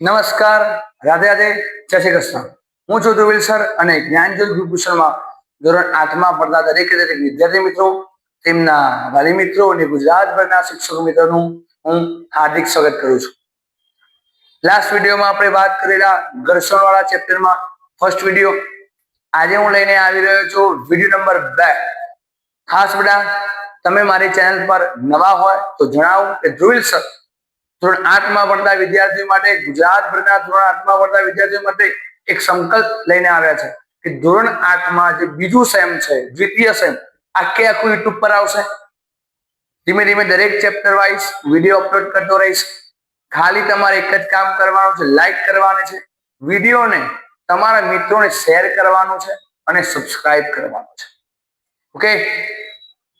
નમસ્કાર, રાધે રાધે, જય શ્રી કૃષ્ણ. હું છું ધ્રુવિલ સર અને જ્ઞાનજ્યોત ગુરુકુશળમાં ધોરણ આઠમાં પડતા દરેકે દરેક વિદ્યાર્થી મિત્રો, તેમના વાલી મિત્રો અને ગુજરાતભરના શિક્ષકો મિત્રોનું હું હાર્દિક સ્વાગત કરું છું. લાસ્ટ વિડીયોમાં આપણે વાત કરેલા ઘર્ષણવાળા ચેપ્ટરમાં ફર્સ્ટ વીડિયો. આજે હું લઈને આવી રહ્યો છું વીડિયો નંબર બે. ખાસ બધા, તમે મારી ચેનલ પર નવા હોય તો જણાવો કે ધ્રુવિલ સર ધોરણ આઠમાં ભણતા વિદ્યાર્થીઓ માટે, ગુજરાતભરના ધોરણ આઠમાં ભણતા વિદ્યાર્થીઓ માટે એક સંકલ્પ લઈને આવ્યા છે કે ધોરણ આઠમાં જે બીજું સેમ છે, દ્વિતીય સેમ આખે આખું યુટ્યુબ પર આવશે. ધીમે ધીમે દરેક ચેપ્ટર વાઇઝ વીડિયો અપલોડ કરતો રહીશ. ખાલી તમારે એક જ કામ કરવાનું છે લાઈક કરવાની છે. વિડીયોને તમારા મિત્રોને શેર કરવાનું છે અને સબસ્ક્રાઇબ કરવાનું છે. ઓકે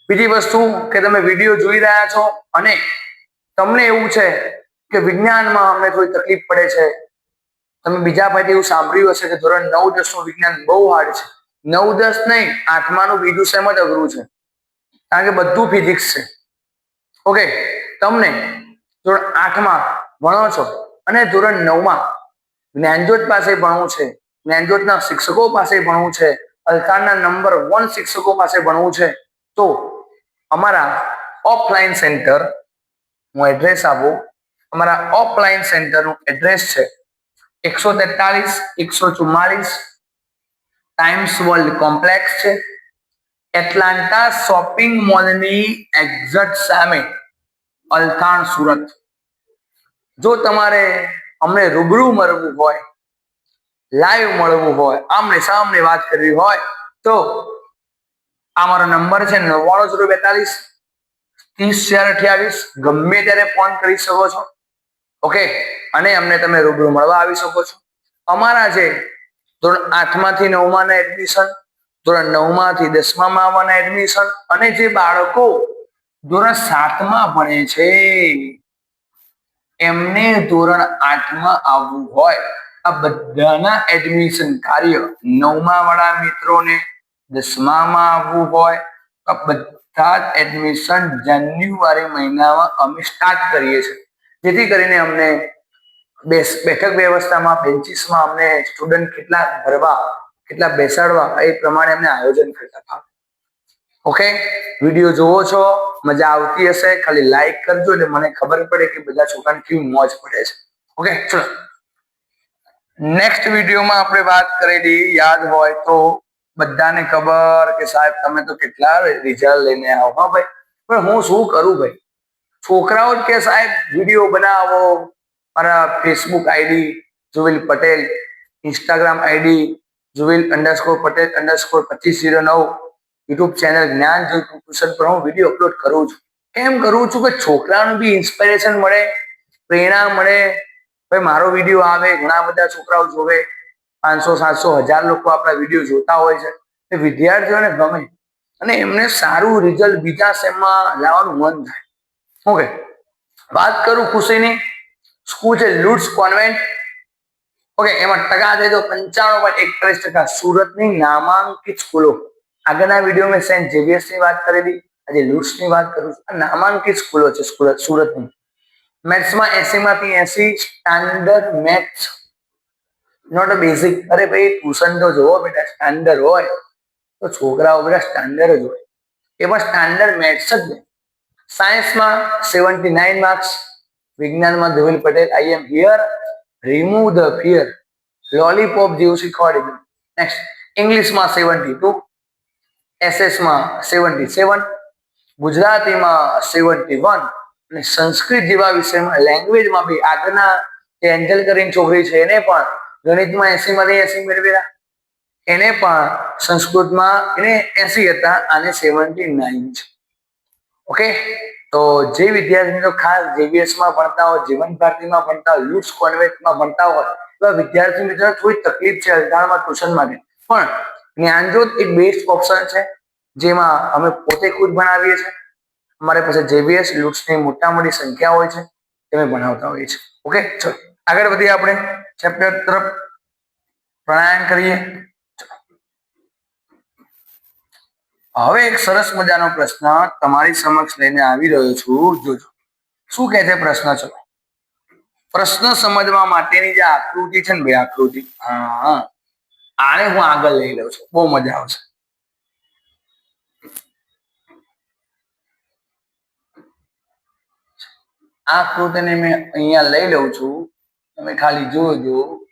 બીજી વસ્તુ કે તમે વીડિયો જોઈ રહ્યા છો અને તમને એવું છે કે વિજ્ઞાનમાં અમને થોડી તકલીફ પડે છે? તમે બીજા ભાઈ એવું સાંભળ્યું હશે કે ધોરણ નવ દસનું વિજ્ઞાન બહુ હાર્ડ છે. નવ દસ નહીં, આઠમાનું બીજું સેમ જ અઘરું છે. કારણ કે બધું ફિઝિક્સ છે. ઓકે તમને ધોરણ આઠમાં ભણો છો અને ધોરણ નવમાં જ્ઞાનજ્યોત પાસે ભણવું છે. જ્ઞાનજ્યોતના શિક્ષકો પાસે ભણવું છે. અલકારના નંબર વન શિક્ષકો પાસે ભણવું છે. તો અમારા ઓફલાઈન સેન્ટર હું એડ્રેસ આપું. અમારા ઓફલાઈન સેન્ટરનું એડ્રેસ છે. એકસો તેતાલીસ એકસો ચુમ્માલીસ ટાઈમ્સ વર્લ્ડ કોમ્પ્લેક્સ છે. એટલાન્ટા શોપિંગ મોલની એક્ઝેક્ટ સામે, અલથાણ સુરત. જો તમારે અમને રૂબરૂ મળવું હોય લાઈવ મળવું હોય, આમને સામને વાત કરવી હોય, તો આ મારો નંબર છે નવ્વાણું જીરો બેતાલીસ ત્રીસ, ચાર, અઠ્યાવીસ, ગમે ત્યારે ફોન કરી શકો છો. ઓકે? અને અમને તમે રૂબરૂ મળવા આવી શકો છો. અમારા જે ધોરણ આઠમાંથી નવમાના એડમિશન ધોરણ નવમાંથી દસમામાં આવવાના એડમિશન અને જે બાળકો ધોરણ સાતમાં ભણે છે, એમને ધોરણ આઠમાં આવવું હોય. આ બધાના એડમિશન કાર્ય નવમા વાળા મિત્રોને દસમામાં આવવું હોય. આ બધા જ એડમિશન જાન્યુઆરી મહિનામાં અમે સ્ટાર્ટ કરીએ છીએ. જેથી કરીને અમને બેઠક વ્યવસ્થામાં, બેન્ચીસમાં અમને સ્ટુડન્ટ કેટલા ભરવા, કેટલા બેસાડવા એ પ્રમાણે અમને આયોજન કરતા ફાવે ઓકે? વીડિયો જોવો છો, મજા આવતી હશે, ખાલી લાઈક કરજો એટલે મને ખબર પડે કે બધા છોકરાને કેવી મોજ પડે છે. ઓકે? ચલો. નેક્સ્ટ વિડીયોમાં આપણે વાત કરેલી, યાદ હોય તો બધાને ખબર કે સાહેબ તમે તો કેટલા રિઝલ્ટ લઈને આવો, હા ભાઈ. પણ હું શું કરું ભાઈ? છોકરાઓ કે સાહેબ વીડિયો બનાવો. મારા Facebook ID Juvil Patel Instagram ID Juvil underscore Patel underscore પચીસ જીરો નવ યુટ્યુબ ચેનલ જ્ઞાન ટ્યુશન પર હું વીડિયો અપલોડ કરું છું. કેમ કરું છું કે છોકરાનું બી ઇન્સ્પિરેશન મળે, પ્રેરણા મળે. ભાઈ, મારો વીડિયો આવે, ઘણા બધા છોકરાઓ જોવે. પાંચસો, સાતસો, હજાર લોકો આપણા વીડિયો જોતા હોય છે. એ વિદ્યાર્થીઓને ગમે. અને એમને સારું રિઝલ્ટ બીજા સેમમાં લાવવાનું મન થાય. ઓકે વાત કરું ખુશીની? સ્કૂલ છે લુટ્સ કોન્વેન્ટ? ઓકે, એમાં ટકા છે તો પંચાણું પોઈન્ટ એકતાલીસ ટકા સુરતની નામાંકિત સ્કૂલો. આગળના વીડિયો મેં સેન્ટ જેવીએસની વાત કરેલી. આજે લુટ્સની વાત કરું છું. આ નામાંકિત સ્કૂલો છે સ્કૂલ સુરતની. મેથ્સમાં એસી માંથી એસી, સ્ટાન્ડર્ડ મેથ્સ. નોટ બેઝિક અરે ભાઈ ટ્યુશન તો જોવો બેટા, સ્ટાન્ડર્ડ હોય. તો છોકરાઓ બધા સ્ટાન્ડર્ડ જ હોય. એમાં સ્ટાન્ડર્ડ મેથ્સ જ નહીં. સાયન્સમાં સેવન્ટી નાઇન માર્ક્સ વિજ્ઞાનમાં Dhruvil Patel I am here remove the fear lollipop જેવું શીખવાડી દીધું નેક્સ્ટ ઇંગ્લિશમાં સેવન્ટી ટુ એસએસમાં સેવન્ટી સેવન ગુજરાતીમાં સેવન્ટી વન અને સંસ્કૃત જેવા વિષયમાં લેંગ્વેજમાં બી આગળના જે એન્જલ કરીને છોકરી છે એને પણ ગણિતમાં એસીમાંથી એસી મેળવેલા. એને પણ સંસ્કૃતમાં એને એસી હતા અને સેવન્ટી નાઇન છે. ઓકે? તો જે વિદ્યાર્થી મિત્રો ખાસ JVS માં ભણતા હોય, જીવન ભારતીમાં ભણતા હોય લુટ્સ કોન્વેન્ટમાં ભણતા હોય, એવા વિદ્યાર્થી મિત્રો થોડી તકલીફ છે અલગાણમાં ટ્યુશન માટે. પણ જ્ઞાનજ્યોત એક બેસ્ટ ઓપ્શન છે, જેમાં અમે પોતે ખુદ ભણાવીએ છીએ. અમારી પાસે જેવીએસ લુટ્સની મોટા મોટી સંખ્યા હોય છે, તે અમે ભણાવતા હોઈએ છીએ. ઓકે? ચલો, આગળ વધીએ આપણે. ચેપ્ટર તરફ પ્રાણાયામ કરીએ. હવે એક સરસ મજાનો પ્રશ્ન તમારી સમક્ષ લઈને આવી રહ્યો છું. જોજો. શું કહે છે પ્રશ્ન ચલો પ્રશ્ન સમજવા માટેની જે આકૃતિ છે ને ભાઈ, આકૃતિ. હા. આને હું આગળ લઈ લઉં છું. બહુ મજા આવશે. આકૃતિને મેં અહીંયા લઈ લઉં છું. તમે ખાલી જોજો.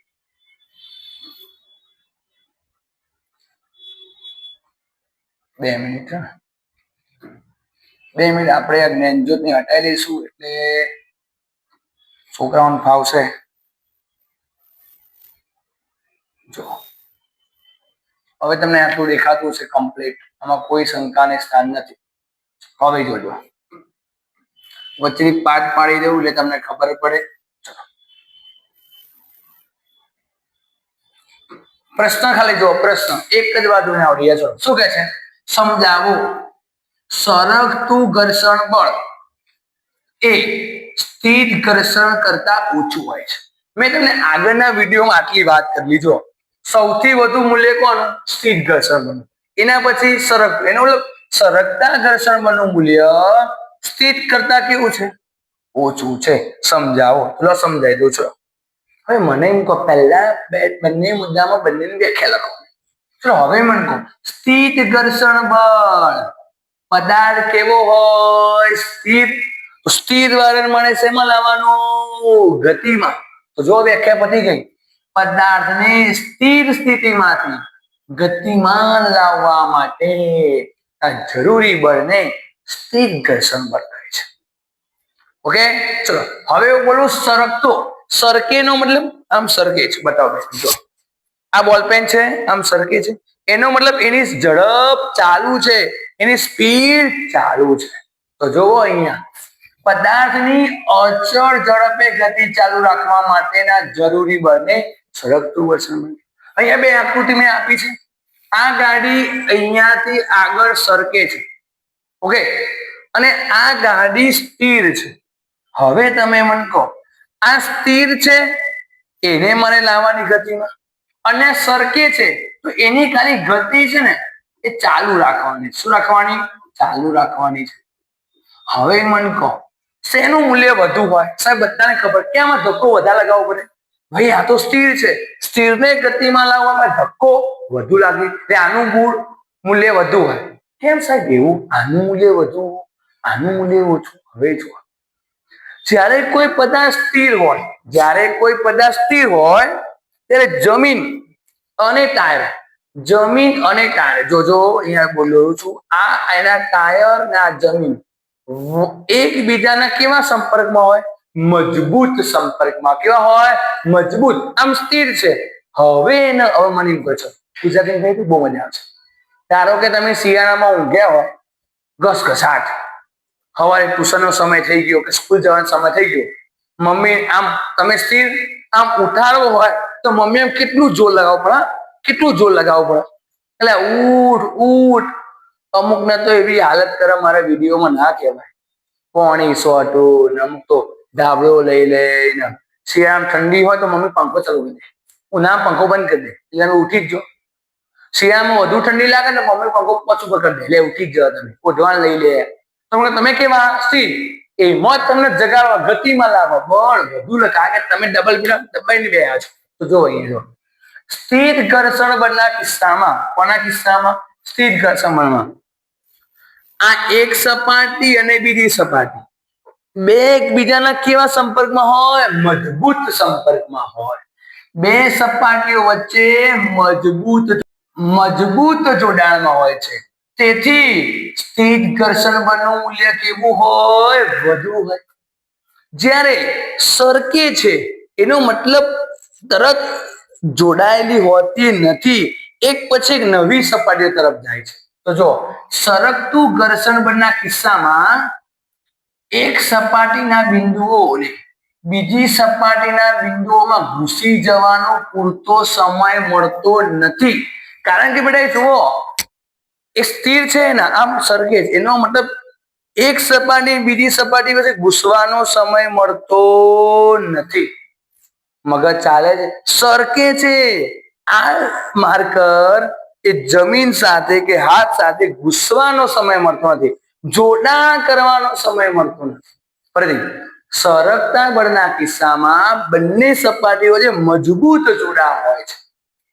બે મિનિટ બે મિનિટ આપણે આ જ્ઞાનજ્યોતને હટાવી દઈશું એટલે છોકરાઓને ફાવશે જો. હવે તમને આટલું દેખાતું છે કમ્પ્લીટ આમાં કોઈ શંકાને સ્થાન નથી. હવે જોજો. વચ્ચે પાઠ પાડી દેવું એટલે તમને ખબર પડે. પ્રશ્ન ખાલી જો પ્રશ્ન. એક જ બાજુ આવડી. ગયા ચલો શું કે છે? સમજાવો. સરકતું ઘર્ષણ બળ. એ સ્થિર ઘર્ષણ કરતા ઓછું હોય છે. મેં તમને આગળના વિડીયોમાં આટલી વાત કરી જો, સૌથી વધુ મૂલ્ય કોનું? સ્થિર ઘર્ષણ બળનું. એના પછી સરક એનો સરકતા ઘર્ષણ બળનું મૂલ્ય સ્થિત કરતા કેવું છે? ઓછું છે. સમજાવો. લો સમજાવી દઉં છું. હવે મને એમ કહો, પહેલા બે- બંને મુદ્દામાં બંનેની વ્યાખ્યા લખો. ચલો, હવે મને કહો. સ્થિત ઘર્ષણ બળ. પદાર્થ કેવો હોય? સ્થિર સ્થિર વાળા મને શેમાં લાવવાનું? ગતિમાં. તો જો વ્યાખ્યા પતી ગઈ. પદાર્થને સ્થિર સ્થિતિમાંથી ગતિમાન લાવવા માટે આ જરૂરી બળને સ્થિર ઘર્ષણ બળ કહે છે. ઓકે? ચલો, હવે હું બોલું સરકતો. સરકે નો મતલબ આમ સરકે છે. બતાવો. જો. આ બોલ પેન છે, આમ સરકે છે. એનો મતલબ એની ઝડપ ચાલુ છે, એની સ્પીડ ચાલુ છે. તો જોવો અહીંયા, પદાર્થની અચળ ઝડપે ગતિ ચાલુ રાખવા માટેના જરૂરી બને સળગતું બળ અહીંયા બે આકૃતિ મેં આપી છે. આ ગાડી અહીંયાથી આગળ સરકે છે. ઓકે? અને આ ગાડી સ્થિર છે. હવે તમે મને કહો, આ સ્થિર છે? એને મને લાવવાની ગતિમાં? અને સરકે છે, તો એની ખાલી ગતિ છે ને, એ ચાલુ રાખવાની શું રાખવાની? ચાલુ રાખવાની છે. હવે મન કહો, શેનું મૂલ્ય વધુ હોય? સાહેબ, બધાને ખબર કે આમાં ધક્કો વધારે લગાવવો પડે? ભાઈ, આ તો સ્થિર છે. સ્થિરને ગતિમાં લાવવામાં ધક્કો વધુ લાગે, એટલે આનું મૂળ મૂલ્ય વધુ હોય. કેમ સાહેબ, એવું? આનું મૂલ્ય વધુ, આનું મૂલ્ય ઓછું. હવે જો જ્યારે કોઈ પદાર્થ સ્થિર હોય, જ્યારે કોઈ પદાર્થ સ્થિર હોય ત્યારે જમીન અને ટાયર, જમીન અને ટાયર. જોજો અહીંયા બોલું છું, આ એના ટાયર ને આ જમીન એકબીજાના કેવા સંપર્કમાં હોય? મજબૂત સંપર્કમાં. કેવા હોય? મજબૂત. આમ સ્થિર છે. હવે એને હવે મને છો. ગુજરાતી કઈ બહુ મજા આવશે ધારો કે તમે શિયાળામાં ઊંઘ્યા હોય ઘસઘસાટ. સવારે ટ્યુશનનો સમય થઈ ગયો કે સ્કૂલ જવાનો સમય થઈ ગયો. મમ્મી, આમ તમે સ્થિર? આમ ઉઠાડવો હોય તો મમ્મી એમ કેટલું જોર લગાવવું પડે કેટલું જોર લગાવવું પડે? એટલે ઉઠ ઉઠ. અમુકને તો એવી હાલત કરે, મારા વિડીયોમાં ના કહેવાય. પોણી સોટું અમુક તો ધાબળો લઈ લઈને. શિયાળામાં ઠંડી હોય તો મમ્મી પંખો ચાલુ કરી દે. ના પંખો બંધ કરી દે, એટલે અમે ઉઠી જ જો શિયાળામાં વધુ ઠંડી લાગે ને મમ્મી પંખો પાછું પકડી દે. એટલે ઉઠી જ જવા તમે. ઓઢવાણ લઈ લે. તમને તમે કેવા? સ્થિર એમાં તમને જગાડવા ગતિમાં લાવવા. બળ વધુ લે કારણ કે તમે ડબલ બિલ દબાઈને બેહ્યા છો. તો જો અહીંયા જો. સ્થિર ઘર્ષણ બળના કિસ્સામાં, કોના કિસ્સામાં? સ્થિર ઘર્ષણ બળમાં. આ એક સપાટી અને બીજી સપાટી. બે એકબીજાના કેવા સંપર્કમાં હોય? મજબૂત સંપર્કમાં હોય. બે સપાટીઓ વચ્ચે મજબૂત મજબૂત જોડાણમાં હોય છે. તેથી સ્થિત ઘર્ષણ બળનું મૂલ્ય કેવું હોય? વધુ હોય. જ્યારે સરકે છે, એનો મતલબ તરત જોડાયેલી હોતી નથી, એક પછી એક નવી સપાટી તરફ જાય છે. તો જો, સરકતું ઘર્ષણ બળના કિસ્સામાં એક સપાટીના બિંદુઓને બીજી સપાટીના બિંદુઓમાં ઘૂસી જવાનો પૂરતો સમય મળતો નથી. કારણ કે બેટા જુઓ એ સ્થિર છે ને, આમ સરખે છે એનો મતલબ એક સપાટી બીજી સપાટી વચ્ચે ઘૂસવાનો સમય મળતો નથી. મગજ ચાલે છે. સરકે છે. આ માર્કર એ જમીન સાથે કે હાથ સાથે ઘૂસવાનો સમય મળતો નથી. જોડાણ કરવાનો સમય મળતો નથી. ફરીથી સરકતા બળના કિસ્સામાં બંને સપાટીઓ વચ્ચે મજબૂત જોડાણ હોય છે.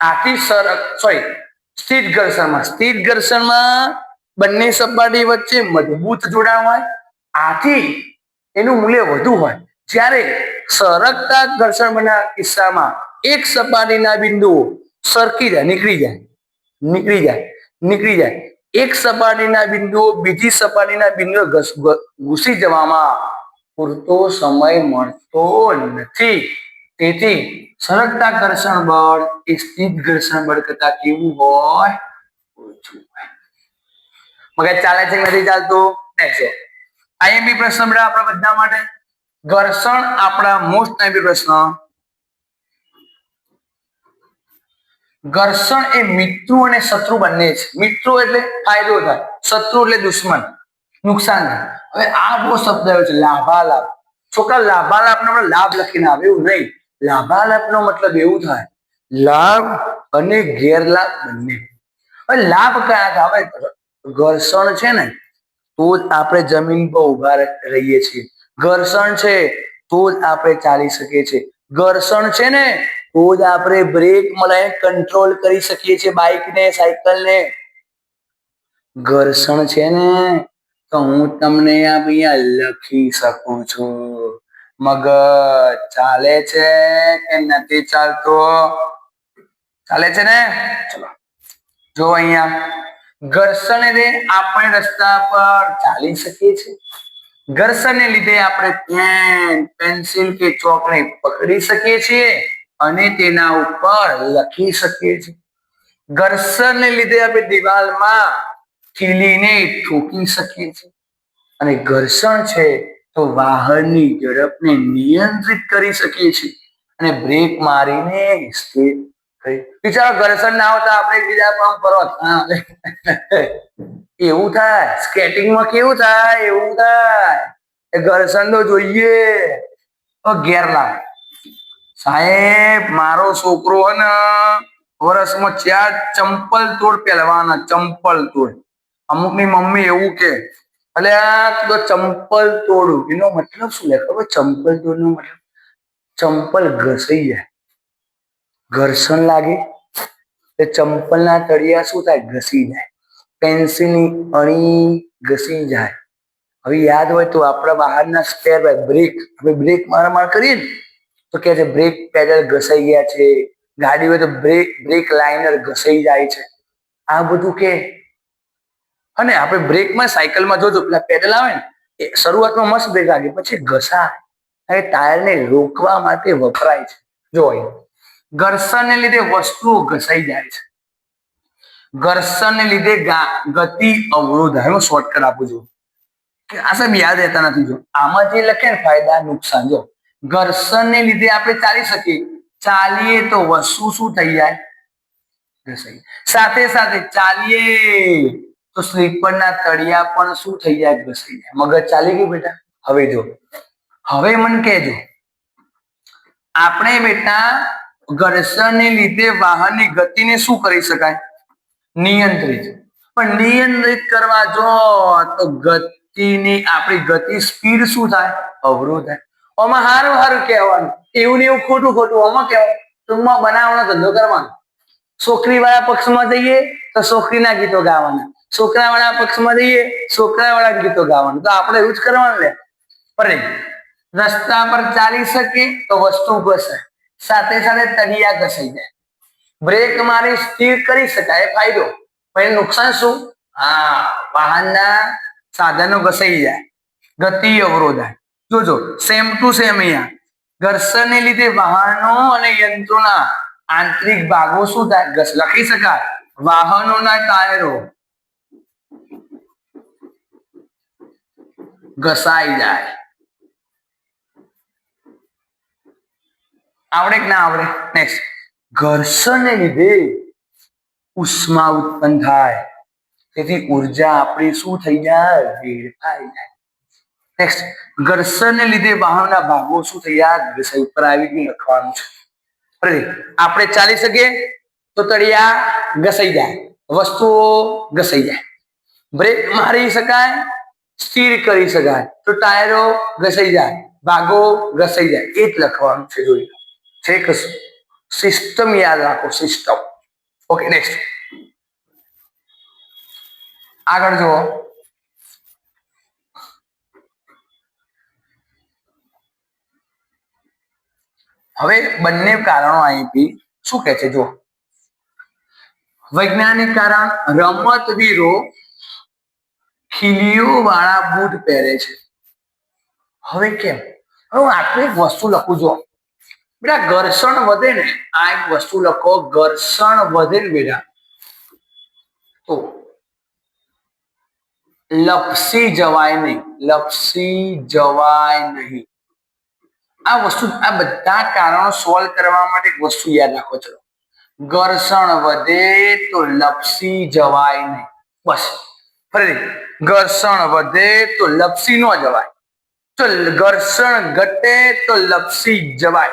આથી સરક સોરી સ્થિર ઘર્ષણમાં. સ્થિત ઘર્ષણમાં બંને સપાટી વચ્ચે મજબૂત જોડાણ હોય, આથી એનું મૂલ્ય વધુ હોય. જ્યારે સરકતા ઘર્ષણ બના કિસ્સામાં એક સપાટીના બિંદુઓ સરકી જાય, નીકળી જાય નીકળી જાય નીકળી જાય. એક સપાટીના બિંદુઓ બીજી સપાટીના બિંદુઓ ઘૂસી જવામાં પૂરતો સમય મળતો નથી. તેથી સરકતા ઘર્ષણ બળ એ સ્થિત ઘર્ષણ બળ કરતા કેવું હોય? ઓછું હોય. મગજ ચાલે છે નથી ચાલતું? નેક્સ્ટ આઈએમપી પ્રશ્ન બેટા આપણા બધા માટે. ઘર્ષણ આપણા મોસ્ટ આઈએમપી પ્રશ્ન. ઘર્ષણ એ મિત્રો અને શત્રુ બંને છે. મિત્રો એટલે ફાયદો થાય. શત્રુ એટલે દુશ્મન. નુકસાન થાય. હવે આ બહુ શબ્દ આવ્યો છે, લાભાલાભ. છોકરા લાભાલાભ નો આપણે લાભ લખીને આવે એવું નહીં. લાભાલાભ નો મતલબ એવું થાય, લાભ અને ગેરલાભ બંને. લાભ કયા હવે ઘર્ષણ છે ને, તો જ આપણે જમીન પર ઊભા રહીએ છીએ. ઘર્ષણ છે, તો જ આપણે ચાલી શકીએ છીએ. ઘર્ષણ છે ને, તો જ આપણે બ્રેક મળે કંટ્રોલ કરી શકીએ છીએ બાઇક ને સાયકલ ને. ઘર્ષણ છે ને, તો હું તમને અહીંયા લખી શકું છું. મગજ ચાલે છે કે નથી ચાલતો? ચાલે છે ને? ચલો. જો અહીંયા ઘર્ષણ એટલે આપણે રસ્તા પર ચાલી શકીએ છીએ. ઘર્ષણને લીધે આપણે પેન, પેન્સિલ કે ચોકને પકડી શકીએ છીએ અને તેના ઉપર લખી શકીએ છીએ. ઘર્ષણને લીધે આપણે દિવાલમાં ખીલીને ઠોકી શકીએ છીએ. અને ઘર્ષણ છે તો વાહનની ઝડપને નિયંત્રિત કરી શકીએ છીએ અને બ્રેક મારીને કરી બિચારો ઘર્ષણ ના આવતા આપણે બીજા કામ કરો એવું થાય. સ્કેટિંગમાં કેવું થાય? એવું થાય. ઘર્ષણ તો જોઈએ. તો ગેરલાભ સાહેબ, મારો છોકરો ને વર્ષમાં ચાર ચંપલ તોડ પહેલવાના ચંપલ તોડ. અમુકની મમ્મી એવું કે અલે આ ચંપલ તોડું. એનો મતલબ શું લે? ખબર? ચંપલ તોડનો મતલબ ચંપલ ઘસાઈ જાય. ઘર્ષણ લાગે. એટલે ચંપલના તળિયા શું થાય? ઘસી જાય. પેન્સિલની અણી ઘસી જાય. હવે યાદ હોય તો આપણા બહારના સ્પેર બ્રેક હવે બ્રેક મારામાર માર કરીએ ને, તો કે છે બ્રેક પેડલ ઘસાઈ ગયા છે. ગાડી હોય તો બ્રેક બ્રેક લાઇનર ઘસાઈ જાય છે. આ બધું કે અને આપણે બ્રેકમાં સાયકલમાં જોજો પેલા પેડલ આવે ને શરૂઆતમાં મસ્ત બ્રેક લાગે, પછી ઘસા અને ટાયરને રોકવા માટે વપરાય છે. જો ઘર્ષણને લીધે વસ્તુઓ ઘસાઈ જાય છે. ઘર્ષણને લીધે ગતિ અવરોધ હું શોર્ટકટ આપું છું. કે આ સાહેબ યાદ રહેતા નથી, જો. આમાં જે લખે ને ફાયદા, નુકસાન, જો. ઘર્ષણને લીધે આપણે ચાલી શકીએ. ચાલીએ તો વસ્તુ શું થઈ જાય? સાથે સાથે ચાલીએ. તો સ્લીપરના તળિયા પણ શું થઈ જાય ઘસી જાય મગજ ચાલી ગયું બેટા? હવે જો. હવે મને કહેજો. આપણે બેટા ઘર્ષણને લીધે વાહનની ગતિને શું કરી શકાય? નિયંત્રિત. પણ નિયંત્રિત કરવા જો, તો ગતિની, આપણી ગતિ સ્પીડ શું થાય? અવરોધ થાય. આમાં હારું હારું કહેવાનું. એવું ને એવું ખોટું ખોટું આમાં કહેવાનું. ટૂંકમાં બનાવવાનો ધંધો કરવાનો. છોકરી વાળા પક્ષમાં જઈએ તો છોકરીના ગીતો ગાવાના. છોકરા વાળા પક્ષમાં જઈએ છોકરા વાળા ગીતો ગાવાનું. તો આપણે એવું જ કરવાનું લે પરે રસ્તા પર ચાલી શકે તો વસ્તુ ઘસે. સાથે સાથે તળિયા ઘસાઈ જાય. બ્રેક મારી સ્થિર કરી શકાય. ફાયદો. પણ નુકસાન શું? હા, વાહનના સાધનો ઘસાઈ જાય. ગતિ અવરોધાય. જોજો સેમ ટુ સેમ અહીંયા. ઘર્ષણને લીધે વાહનો અને યંત્રોના આંતરિક ભાગો શું થાય? લખી શકાય. વાહનોના ટાયરો. ઘસાઈ જાય. આવડે કે ના આવડે? નેક્સ્ટ ઘર્ષણને લીધે ઉષ્મા ઉત્પન્ન થાય. તેથી ઊર્જા આપણી શું થઈ જાય? વેડફાઈ જાય. નેક્સ્ટ ઘર્ષણને લીધે વાહનના ભાગો શું થઈ ગયા ઘસાઈ ઉપર આવી ગયું લખવાનું છે. આપણે ચાલી શકીએ? તો તળિયા ઘસાઈ જાય. વસ્તુઓ ઘસાઈ જાય. બ્રેક મારી શકાય? સ્થિર કરી શકાય તો ટાયરો ઘસાઈ જાય, ભાગો ઘસાઈ જાય. એ જ લખવાનું છે જોઈ છે કશું? સિસ્ટમ યાદ રાખો સિસ્ટમ ઓકે નેક્સ્ટ આગળ જુઓ. હવે બંને કારણો અહીંથી શું કે છે? જો વૈજ્ઞાનિક કારણ રમતવીરો ખીલીઓ વાળા બૂટ પહેરે છે. હવે કેમ? હું આટલું એક વસ્તુ લખું જો બેટા, ઘર્ષણ વધે ને, આ એક વસ્તુ લખો, ઘર્ષણ વધે ને બેટા. તો, લપસી જવાય નહીં, લપસી જવાય નહીં. આ વસ્તુ, આ બધા કારણો સોલ્વ કરવા માટે એક વસ્તુ યાદ રાખો, ચલો. ઘર્ષણ વધે તો લપસી જવાય નહીં. બસ. ફરીથી, ઘર્ષણ વધે તો લપસી ન જવાય. તો ઘર્ષણ ઘટે તો લપસી જવાય.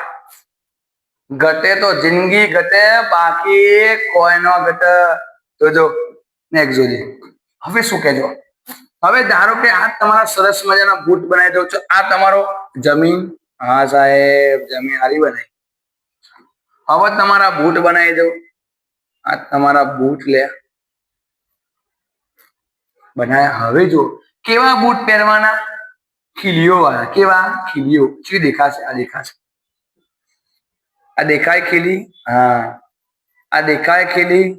ઘટે તો જિંદગી ઘટે, બાકી કોઈ ન ઘટે. તો જો નેક્સ્ટ જોજે. હવે શું કહેજો? હવે ધારો કે આ તમારા સરસ મજાના બૂટ બનાવી દો છો. આ તમારો જમીન. હા સાહેબ, જમીન હારી બનાવી. હવે તમારા બૂટ બનાવી દો આ તમારા બૂટ લે. બનાવ્યા હવે જો, કેવા બૂટ પહેરવાના? ખીલીઓ વાળા. કેવા? ખીલીઓ. શું દેખાશે? આ દેખાશે. આ દેખાય ખીલી? હા. આ દેખાય ખીલી?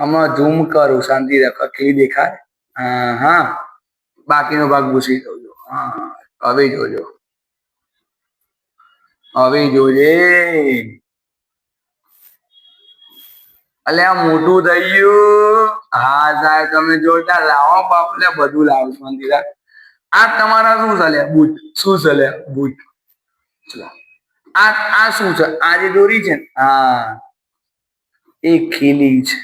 હમણાં ઝૂમ કરું, શાંતિ રાખો. ખીલી દેખાય? હા હા. બાકીનો ભાગ ભૂસી દઉં હા. હવે જોજો. હવે જોજે. અલે આ મોટું થઈ ગયું. હા, સાહેબ, તમે જોતા લાવો. બાપલે બધું લાવો, શાંતિ આ તમારા શું ચાલે બૂટ. શું ચાલે બૂટ. આ આ શું છે? આ જે દોરી છે હા. એ ખીલી છે.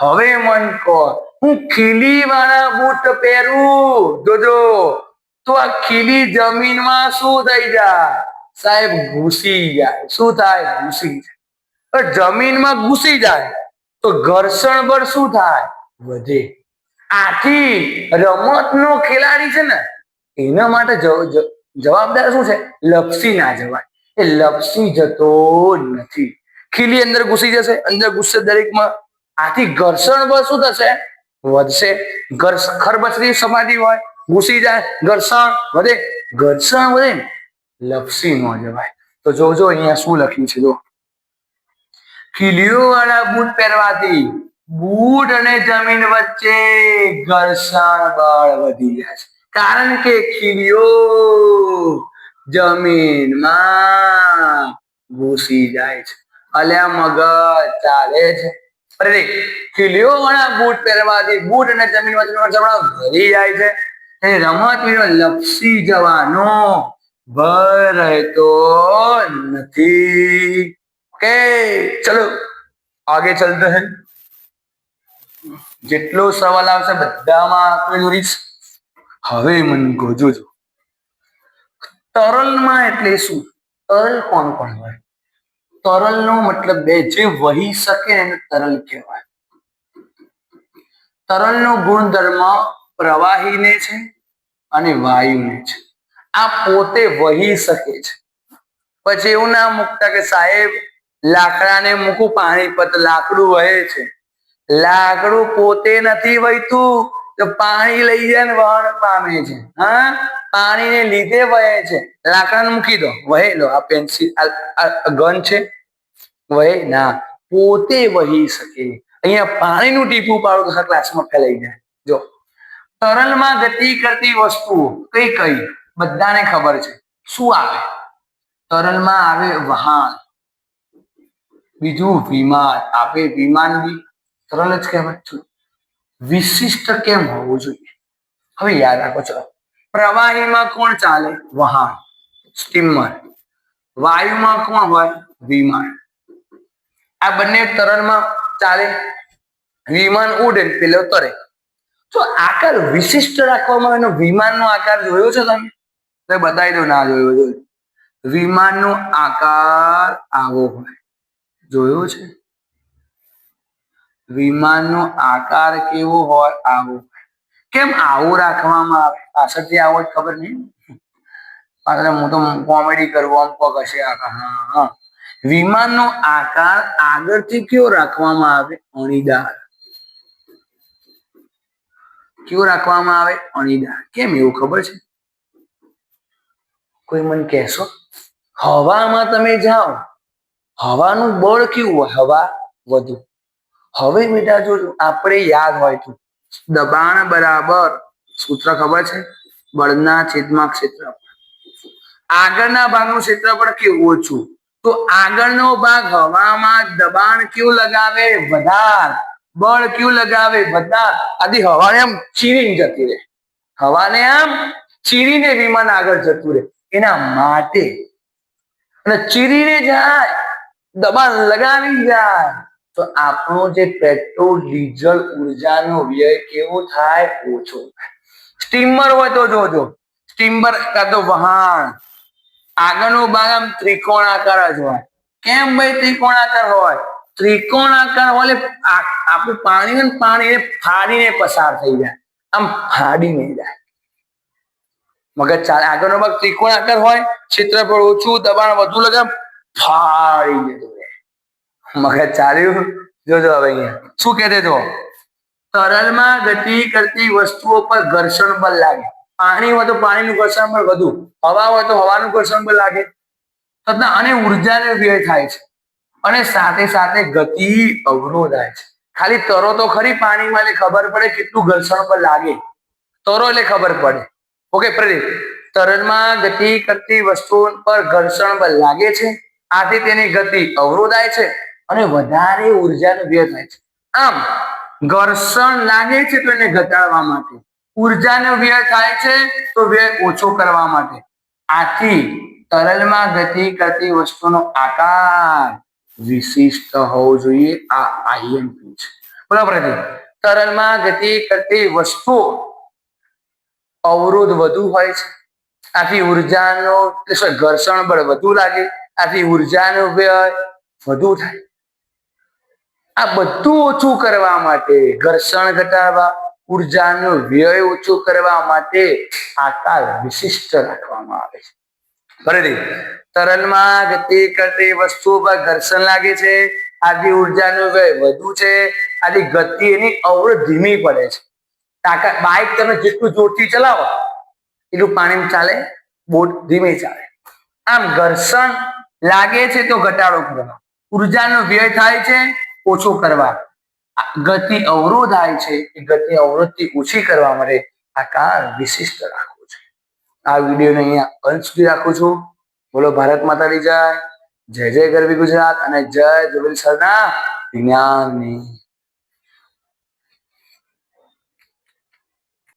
હવે મન કહો હું ખીલી વાળા બૂટ પહેરું. જોજો. તો આ ખીલી જમીનમાં શું થઈ જાય સાહેબ, ઘૂસી જાય. શું થાય? ઘૂસી જાય. જમીનમાં ઘૂસી જાય. તો ઘર્ષણ બળ શું થાય? વધે. આથી રમતનો ખેલાડી છે ને, એના માટે જવાબદાર શું છે? લપસી ના જવાય. એ લપસી જતો નથી. ખીલી અંદર ઘૂસી જશે, અંદર ઘૂસશે દરેકમાં. આથી ઘર્ષણ બળ શું થશે? વધશે. ખરબચરી સમાધિ હોય, ઘૂસી જાય, ઘર્ષણ વધે. ઘર્ષણ વધે લપસી ન જવાય. તો જોજો અહીંયા શું લખ્યું છે, જો. ખીલીઓ વાળા બૂટ પહેરવાથી બૂટ અને જમીન વચ્ચે ઘર્ષણ બળ વધી જાય છે. કારણ કે ખીલીઓ જમીનમાં ઘૂસી જાય છે. અલ્યા મગજ ચાલે છે. અરે ખીલીઓ વાળા બૂટ પહેરવાથી બૂટ અને જમીન વચ્ચે ઘર્ષણ ભરી જાય છે. એ રમતવીરો લપસી જવાનો ભય રહેતો નથી. ઓકે, ચલો, આગે ચલતે હૈ. જેટલો સવાલ આવશે બધામાં આપણે દોરીશ હવે મને ગોજો જો તરલમાં એટલે શું? તરલ કોણ કોણ હોય તરલનો મતલબ બે, જે વહી શકે એને તરલ કહેવાય. તરલનો ગુણધર્મ પ્રવાહીને છે અને વાયુને છે. આ પોતે વહી શકે છે. પછી એવું ના મૂકતા કે સાહેબ, લાકડાને મૂકું પાણી પર લાકડું વહે છે. લાકડું પોતે નથી વહેતું તો પાણી લઈ જાય ને વહન પામે છે. હા? પાણીને લીધે વહે છે. લાકડાને મૂકી દો. વહે લો. આ પેન્સિલ ગન છે. વહે ના. પોતે વહી શકે. અહીંયા પાણીનું ટીપું પાડો તો ક્લાસમાં ફેલાઈ જાય. જો. તરલમાં ગતિ કરતી વસ્તુઓ, કઈ કઈ? બધાને ખબર છે. શું આવે? તરલમાં આવે વહાણ. બીજું વિમાન. આપે વિમાન બી તરલ જ કહેવાય છે વિશિષ્ટ કેમ હોવું જોઈએ? હવે યાદ રાખો, ચલો. પ્રવાહીમાં કોણ ચાલે? વહાણ સ્ટીમર. વાયુમાં કોણ હોય? વિમાન. આ બંને તરણમાં ચાલે. વિમાન ઉડે પેલો તરે. તો આકાર વિશિષ્ટ રાખવામાં એનો વિમાનનો આકાર જોયો છે તમે? તો બતાવી દો ના જોયો જોયું વિમાનનો આકાર આવો હોય. જોયો છે? વિમાનનો આકાર કેવો હોય આવો. કેમ આવો રાખવામાં આવે? પાછળથી આવો જ ખબર નહીં. પાછળ હું તો કોમેડી કરવો આમ કોક હશે વિમાનનો આકાર આગળથી કેવો રાખવામાં આવે? અણીદાર. કેવો રાખવામાં આવે? અણીદાર. કેમ એવું ખબર છે? કોઈ મને કહેશો? હવામાં તમે જાઓ. હવાનું બળ કેવું હવા વધુ. હવે બેટા જો આપણે યાદ હોય તો, દબાણ બરાબર, સૂત્ર ખબર છે? બળના છેદમાં ક્ષેત્રફળ. આગળના ભાગનું ક્ષેત્રફળ કેવું ઓછું? તો આગળનો ભાગ હવામાં દબાણ કેવું લગાવે? વધાર. બળ કેવું લગાવે? વધાર. આથી હવાને આમ ચીરીને જતી રહે. હવાને આમ ચીરીને વિમાન આગળ જતું રહે. એના માટે. અને ચીરીને જાય. દબાણ લગાવી જાય. તો આપણો જે પેટ્રોલ ડીઝલ ઉર્જાનો વ્યય કેવો થાય? ઓછો સ્ટીમર હોય તો જોજો. સ્ટીમર કાં તો વહાણ. આગળનો ભાગ આમ ત્રિકોણાકાર જ હોય. કેમ ભાઈ ત્રિકોણાકાર હોય? ત્રિકોણાકાર હોય આપણું પાણી પાણી ફાડીને પસાર થઈ જાય. આમ ફાડીને જાય. મગજ ચાલે. આગળનો ભાગ ત્રિકોણાકાર હોય, ક્ષેત્રફળ ઓછું, દબાણ વધુ લગામ ફાડી જતું મગજ ચાલ્યું? જોજો હવે અહીંયા. શું કે જો તરલમાં ગતિ કરતી વસ્તુઓ પર ઘર્ષણ બળ લાગે. પાણી હોય તો પાણીનું ઘર્ષણ બળ વધુ. હવા હોય તો હવાનું ઘર્ષણ બળ લાગે. તથા અને ઉર્જાને વ્યય થાય છે. અને સાથે સાથે ગતિ અવરોધાય છે. ખાલી તરો તો ખરી, પાણીમાં એટલે ખબર પડે કેટલું ઘર્ષણ બળ લાગે. તરો એટલે ખબર પડે. ઓકે, પ્રદીપ. તરલમાં ગતિ કરતી વસ્તુઓ પર ઘર્ષણ બળ લાગે છે. આથી તેની ગતિ અવરોધાય છે. અને વધારે ઉર્જાનો વ્યય થાય છે. આમ, ઘર્ષણ લાગે છે તો એને ઘટાડવા માટે. ઉર્જાનો વ્યય થાય છે તો વ્યય ઓછો કરવા માટે. આથી તરલમાં ગતિ કરતી વસ્તુનો આકાર વિશિષ્ટ હોવો જોઈએ આ આઈએમપી છે. બરાબર છે? તરલમાં ગતિ કરતી વસ્તુ અવરોધ વધુ હોય છે. આથી ઉર્જાનો ઘર્ષણ બળ વધુ લાગે. આથી ઉર્જાનો વ્યય વધુ થાય. આ બધું ઓછું કરવા માટે, ઘર્ષણ ઘટાડવા, ઉર્જાનો વ્યય ઓછો કરવા માટે આકાર વિશિષ્ટ રાખવામાં આવે છે. બરાબર તરલમાં ગતિ કરતી વસ્તુઓ પર ઘર્ષણ લાગે છે, આથી ઉર્જાનો વ્યય વધુ છે, આથી ગતિ એની અવરોધ ધીમી પડે છે. તાકાત, બાઇક તમે જેટલું જોરથી ચલાવો, એટલું પાણીમાં ચાલે, બોટ ધીમે ચાલે. આમ ઘર્ષણ લાગે છે તો ઘટાડો કરવા ઉર્જાનો વ્યય થાય છે ઓછો કરવા. ગતિ અવરોધ આવે છે, એ ગતિ અવરોધથી ઓછી કરવા માટે આકાર વિશિષ્ટ રાખવો છે. આ વિડીયોને અહીંયા અંત સુધી રાખું છું. બોલો ભારત માતાની જય. જય જય ગરવી ગુજરાત અને જય ધ્રુવીલ સરના વિજ્ઞાનની